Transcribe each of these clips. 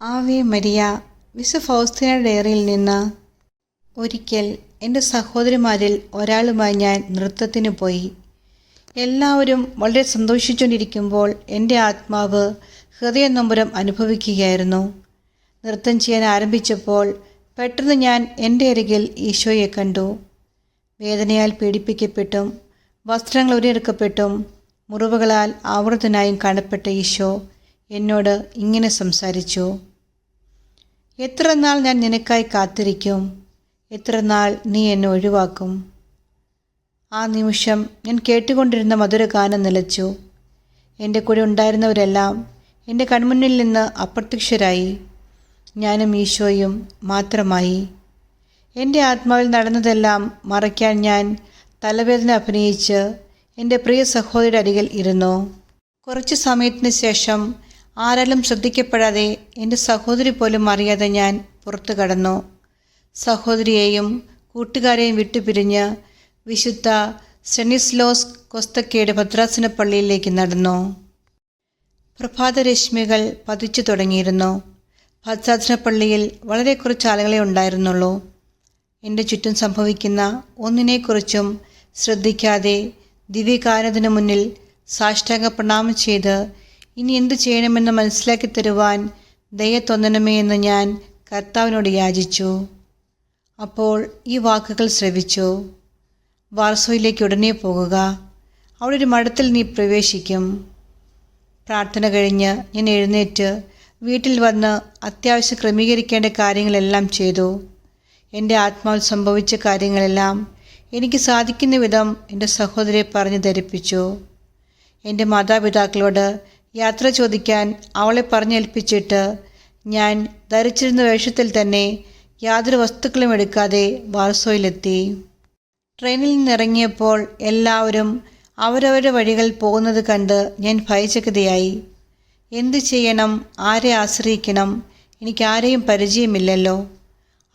Ave Maria miss ഫൗസ്തീന ഡയറിയിൽ നിന്ന് ഒരിക്കൽ എന്റെ സഹോദരിമാരിൽ ഒരാളുമായി ഞാൻ നൃത്തത്തിന് പോയി. എല്ലാവരും വളരെ സന്തോഷിച്ചുകൊണ്ടിരിക്കുമ്പോൾ എന്റെ ആത്മാവ് ഹൃദയനൊമ്പരം അനുഭവിക്കുകയായിരുന്നു. നൃത്തം ചെയ്യാൻ ആരംഭിച്ചപ്പോൾ പെട്ടെന്ന് ഞാൻ എന്റെ അരികിൽ ഈശോയെ കണ്ടു. വേദനയാൽ പീഡിപ്പിക്കപ്പെട്ടും വസ്ത്രങ്ങൾ ഉരിയെടുക്കപ്പെട്ടും മുറിവുകളാൽ ആവൃതനായും കാണപ്പെട്ട ഈശോ എന്നോട് ഇങ്ങനെ സംസാരിച്ചു. എത്ര നാൾ ഞാൻ നിനക്കായി കാത്തിരിക്കും? എത്ര നാൾ നീ എന്നെ ഒഴിവാക്കും? ആ നിമിഷം ഞാൻ കേട്ടുകൊണ്ടിരുന്ന മധുരഗാനം നിലച്ചു. എന്റെ കൂടെ ഉണ്ടായിരുന്നവരെല്ലാം എന്റെ കൺമുന്നിൽ നിന്ന് അപ്രത്യക്ഷരായി. ഞാനും ഈശോയും മാത്രമായി. എന്റെ ആത്മാവിൽ നടന്നതെല്ലാം മറയ്ക്കാൻ ഞാൻ തലവേദന അഭിനയിച്ച് എന്റെ പ്രിയ സഹോദരിയുടെ അരികിൽ ഇരുന്നു. കുറച്ച് സമയത്തിന് ശേഷം ആരാലും ശ്രദ്ധിക്കപ്പെടാതെ എന്റെ സഹോദരി പോലും അറിയാതെ ഞാൻ പുറത്തു കടന്നു. സഹോദരിയെയും കൂട്ടുകാരെയും വിട്ടുപിരിഞ്ഞ് വിശുദ്ധ സെനിസ്ലോസ് കൊസ്തക്കയുടെ ഭദ്രാസന പള്ളിയിലേക്ക് നടന്നു. പ്രഭാതരശ്മികൾ പതിച്ചു തുടങ്ങിയിരുന്നു. ഭദ്രാസന പള്ളിയിൽ വളരെ കുറച്ച് ആളുകളെ ഉണ്ടായിരുന്നുള്ളൂ. എന്റെ ചുറ്റും സംഭവിക്കുന്ന ഒന്നിനെക്കുറിച്ചും ശ്രദ്ധിക്കാതെ ദിവ്യകാരണത്തിനു മുന്നിൽ സാഷ്ടാംഗ പ്രണാമം ചെയ്ത് ഇനി എന്തു ചെയ്യണമെന്ന് മനസ്സിലാക്കി തരുവാൻ ദയ തോന്നണമേ എന്ന് ഞാൻ കർത്താവിനോട് യാചിച്ചു. അപ്പോൾ ഈ വാക്കുകൾ ശ്രവിച്ചു. വാർസോയിലേക്ക് ഉടനെ പോകുക. അവിടെ ഒരു മഠത്തിൽ നീ പ്രവേശിക്കും. പ്രാർത്ഥന കഴിഞ്ഞ് ഞാൻ എഴുന്നേറ്റ് വീട്ടിൽ വന്ന് അത്യാവശ്യം ക്രമീകരിക്കേണ്ട കാര്യങ്ങളെല്ലാം ചെയ്തു. എന്റെ ആത്മാവിൽ സംഭവിച്ച കാര്യങ്ങളെല്ലാം എനിക്ക് സാധിക്കുന്ന വിധം എന്റെ സഹോദരിയെ പറഞ്ഞു ധരിപ്പിച്ചു. എന്റെ മാതാപിതാക്കളോട് യാത്ര ചോദിക്കാൻ അവളെ പറഞ്ഞേൽപ്പിച്ചിട്ട് ഞാൻ ധരിച്ചിരുന്ന വേഷത്തിൽ തന്നെ യാതൊരു വസ്തുക്കളും എടുക്കാതെ വാർസോയിലെത്തി. ട്രെയിനിൽ നിന്നിറങ്ങിയപ്പോൾ എല്ലാവരും അവരവരുടെ വഴികൾ പോകുന്നത് കണ്ട് ഞാൻ ഭയചകിതയായി. എന്തു ചെയ്യണം? ആരെ ആശ്രയിക്കണം? എനിക്ക് ആരെയും പരിചയമില്ലല്ലോ.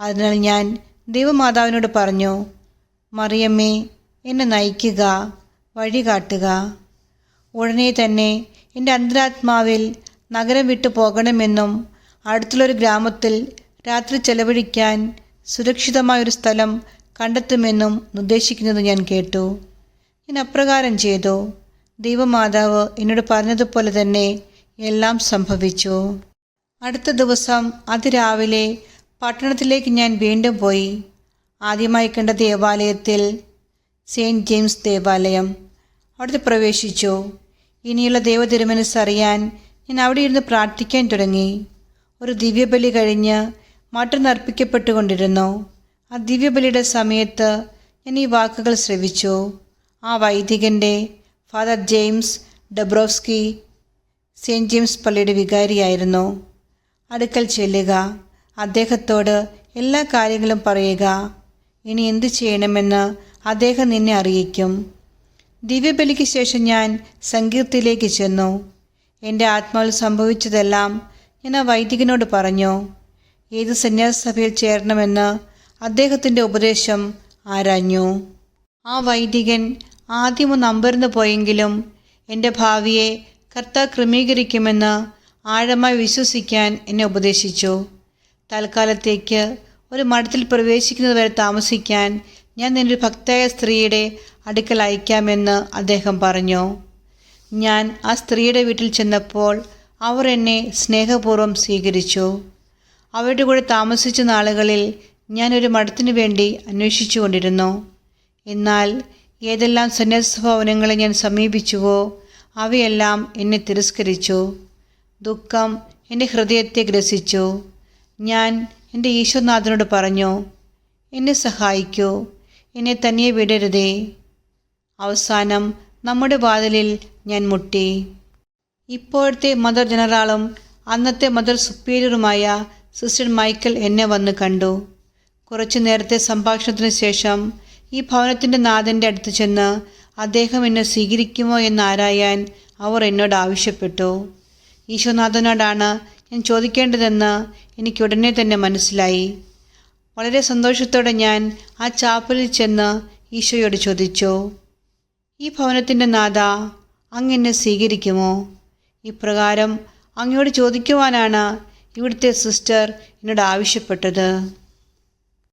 അതിനാൽ ഞാൻ ദൈവമാതാവിനോട് പറഞ്ഞു മറിയമ്മേ എന്നെ നയിക്കുക വഴി കാട്ടുക ഉടനെ തന്നെ എന്റെ അന്തരാത്മാവിൽ നഗരം വിട്ടു പോകണമെന്നും അടുത്തുള്ളൊരു ഗ്രാമത്തിൽ രാത്രി ചെലവഴിക്കാൻ സുരക്ഷിതമായൊരു സ്ഥലം കണ്ടെത്തുമെന്നും നിർദ്ദേശിക്കുന്നത് ഞാൻ കേട്ടു. ഞാൻ അപ്രകാരം ചെയ്തു. ദൈവമാതാവ് എന്നോട് പറഞ്ഞതുപോലെ തന്നെ എല്ലാം സംഭവിച്ചു. അടുത്ത ദിവസം അതിരാവിലെ പട്ടണത്തിലേക്ക് ഞാൻ വീണ്ടും പോയി. ആദ്യമായി കണ്ട ദേവാലയത്തിൽ സെയിന്റ് ജെയിംസ് ദേവാലയം അവിടുത്തെ പ്രവേശിച്ചു. ഇനിയുള്ള ദൈവതിരുമനസ് അറിയാൻ ഞാൻ അവിടെ ഇരുന്ന് പ്രാർത്ഥിക്കാൻ തുടങ്ങി. ഒരു ദിവ്യബലി കഴിഞ്ഞ് മറ്റൊന്നർപ്പിക്കപ്പെട്ടുകൊണ്ടിരുന്നു ആ ദിവ്യബലിയുടെ സമയത്ത് ഞാൻ ഈ വാക്കുകൾ ശ്രവിച്ചു. ആ വൈദികന്റെ father James Dabrowski saint James പള്ളിയുടെ വികാരിയായിരുന്നു. അടുക്കൽ ചെല്ലുക അദ്ദേഹത്തോട് എല്ലാ കാര്യങ്ങളും പറയുക. ഇനി എന്തു ചെയ്യണമെന്ന് അദ്ദേഹം നിന്നെ അറിയിക്കും. ദിവ്യബലിക്ക് ശേഷം ഞാൻ സങ്കീർത്തിലേക്ക് ചെന്നു. എന്റെ ആത്മാവിൽ സംഭവിച്ചതെല്ലാം ഞാൻ ആ വൈദികനോട് പറഞ്ഞു. ഏത് സന്യാസഭയിൽ ചേരണമെന്ന് അദ്ദേഹത്തിന്റെ ഉപദേശം ആരാഞ്ഞു. ആ വൈദികൻ ആദ്യമൊന്ന് അമ്പരന്ന് പോയെങ്കിലും എന്റെ ഭാവിയെ കർത്താവ് ക്രമീകരിക്കുമെന്ന് ആഴമായി വിശ്വസിക്കാൻ എന്നെ ഉപദേശിച്ചു. തൽക്കാലത്തേക്ക് ഒരു മഠത്തിൽ പ്രവേശിക്കുന്നതുവരെ താമസിക്കാൻ ഞാൻ നിന്റെ ഭക്തയായ സ്ത്രീയുടെ അടുക്കൽ അയക്കാമെന്ന് അദ്ദേഹം പറഞ്ഞു. ഞാൻ ആ സ്ത്രീയുടെ വീട്ടിൽ ചെന്നപ്പോൾ അവർ എന്നെ സ്നേഹപൂർവം സ്വീകരിച്ചു. അവരുടെ കൂടെ താമസിച്ച നാളുകളിൽ ഞാനൊരു മഠത്തിനു വേണ്ടി അന്വേഷിച്ചു കൊണ്ടിരുന്നു. എന്നാൽ ഏതെല്ലാം സന്യാസ ഭവനങ്ങളെ ഞാൻ സമീപിച്ചുവോ അവയെല്ലാം എന്നെ തിരസ്കരിച്ചു. ദുഃഖം എന്റെ ഹൃദയത്തെ ഗ്രസിച്ചു. ഞാൻ എന്റെ ഈശ്വരനാഥനോട് പറഞ്ഞു എന്നെ സഹായിക്കൂ. എന്നെ തനിയെ വിടരുതേ. അവസാനം നമ്മുടെ വാതിലിൽ ഞാൻ മുട്ടി. ഇപ്പോഴത്തെ മദർ ജനറാളും അന്നത്തെ മദർ സുപ്പീരിയറുമായ സിസ്റ്റർ മൈക്കൽ എന്നെ വന്ന് കണ്ടു. കുറച്ചു നേരത്തെ സംഭാഷണത്തിന് ശേഷം ഈ ഭവനത്തിന്റെ നാഥന്റെ അടുത്ത് ചെന്ന് അദ്ദേഹം എന്നെ സ്വീകരിക്കുമോ എന്ന് ആരായാൻ അവർ എന്നോട് ആവശ്യപ്പെട്ടു. ഈശോനാഥനോടാണ് ഞാൻ ചോദിക്കേണ്ടതെന്ന് എനിക്ക് ഉടനെ തന്നെ മനസ്സിലായി. വളരെ സന്തോഷത്തോടെ ഞാൻ ആ ചാപ്പലിൽ ചെന്ന് ഈശോയോട് ചോദിച്ചു ഈ ഭവനത്തിന്റെ നാഥ അങ്ങ് എന്നെ സ്വീകരിക്കുമോ? ഇപ്രകാരം അങ്ങയോട് ചോദിക്കുവാനാണ് ഇവിടുത്തെ സിസ്റ്റർ എന്നോട് ആവശ്യപ്പെട്ടത്.